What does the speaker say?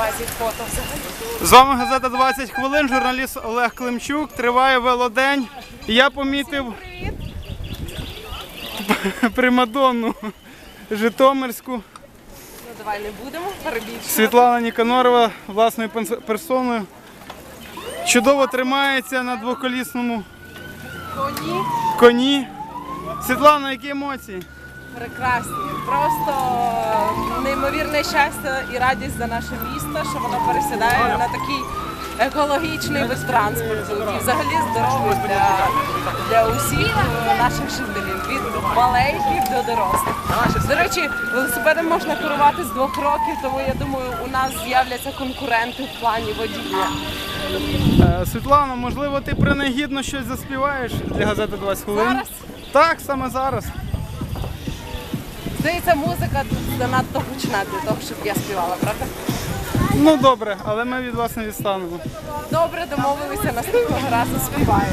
20 фото взагалі. З вами газета 20 хвилин. Журналіст Олег Климчук. Триває велодень. Я помітив примадонну Житомирську Ну давай не будемо перебільшувати. Світлана Ніканорова власною персоною. Чудово тримається на двоколісному Коні коні. Світлана, які емоції? прекрасні. Просто неймовірне щастя і радість за наше місто, що воно пересідає на такий екологічний вид транспорту і взагалі здоровий для, для усіх е, наших жителів, від маленьких до дорослих. До речі, велосипедом можна керувати з двох років, тому я думаю, у нас з'являться конкуренти в плані водіння. Е, Світлана, можливо, ти принагідно щось заспіваєш для газети 20 хвилин? Зараз? Так, саме зараз. Здається, музика тут занадто гучна для того, щоб я співала, правда? Ну добре, але ми від вас не відстанемо. Добре, домовилися наступного разу співаємо.